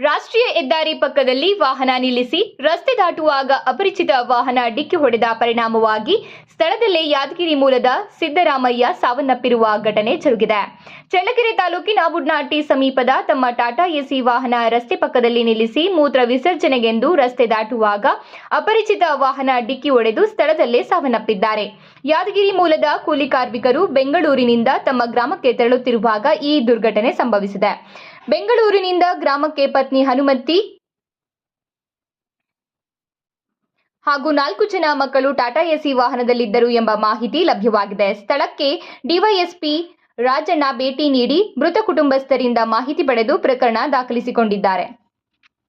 ರಾಷ್ಟ್ರೀಯ ಹೆದ್ದಾರಿ ಪಕ್ಕದಲ್ಲಿ ವಾಹನ ನಿಲ್ಲಿಸಿ ರಸ್ತೆ ದಾಟುವಾಗ ಅಪರಿಚಿತ ವಾಹನ ಡಿಕ್ಕಿ ಹೊಡೆದ ಪರಿಣಾಮವಾಗಿ ಸ್ಥಳದಲ್ಲೇ ಯಾದಗಿರಿ ಮೂಲದ ಸಿದ್ದರಾಮಯ್ಯ ಸಾವನ್ನಪ್ಪಿರುವ ಘಟನೆ ಜರುಗಿದೆ ಚಳ್ಳಕೆರೆ ತಾಲೂಕಿನ ಬುಡ್ನಾಟಿ ಸಮೀಪದ ತಮ್ಮ ಟಾಟಾ ಎಸಿ ವಾಹನ ರಸ್ತೆ ಪಕ್ಕದಲ್ಲಿ ನಿಲ್ಲಿಸಿ ಮೂತ್ರ ವಿಸರ್ಜನೆಗೆಂದು ರಸ್ತೆ ದಾಟುವಾಗ ಅಪರಿಚಿತ ವಾಹನ ಡಿಕ್ಕಿ ಹೊಡೆದು ಸ್ಥಳದಲ್ಲೇ ಸಾವನ್ನಪ್ಪಿದ್ದಾರೆ. ಯಾದಗಿರಿ ಮೂಲದ ಕೂಲಿ ಕಾರ್ಮಿಕರು ಬೆಂಗಳೂರಿನಿಂದ ತಮ್ಮ ಗ್ರಾಮಕ್ಕೆ ತೆರಳುತ್ತಿರುವಾಗ ಈ ದುರ್ಘಟನೆ ಸಂಭವಿಸಿದೆ. ಬೆಂಗಳೂರಿನಿಂದ ಗ್ರಾಮಕ್ಕೆ ಪತ್ನಿ ಹನುಮಂತಿ ಹಾಗೂ ನಾಲ್ಕು ಜನ ಮಕ್ಕಳು ಟಾಟಾ ಎಸಿ ವಾಹನದಲ್ಲಿದ್ದರು ಎಂಬ ಮಾಹಿತಿ ಲಭ್ಯವಾಗಿದೆ. ಸ್ಥಳಕ್ಕೆ ಡಿವೈಎಸ್ಪಿ ರಾಜಣ್ಣ ಭೇಟಿ ನೀಡಿ ಮೃತ ಕುಟುಂಬಸ್ಥರಿಂದ ಮಾಹಿತಿ ಪಡೆದು ಪ್ರಕರಣ ದಾಖಲಿಸಿಕೊಂಡಿದ್ದಾರೆ.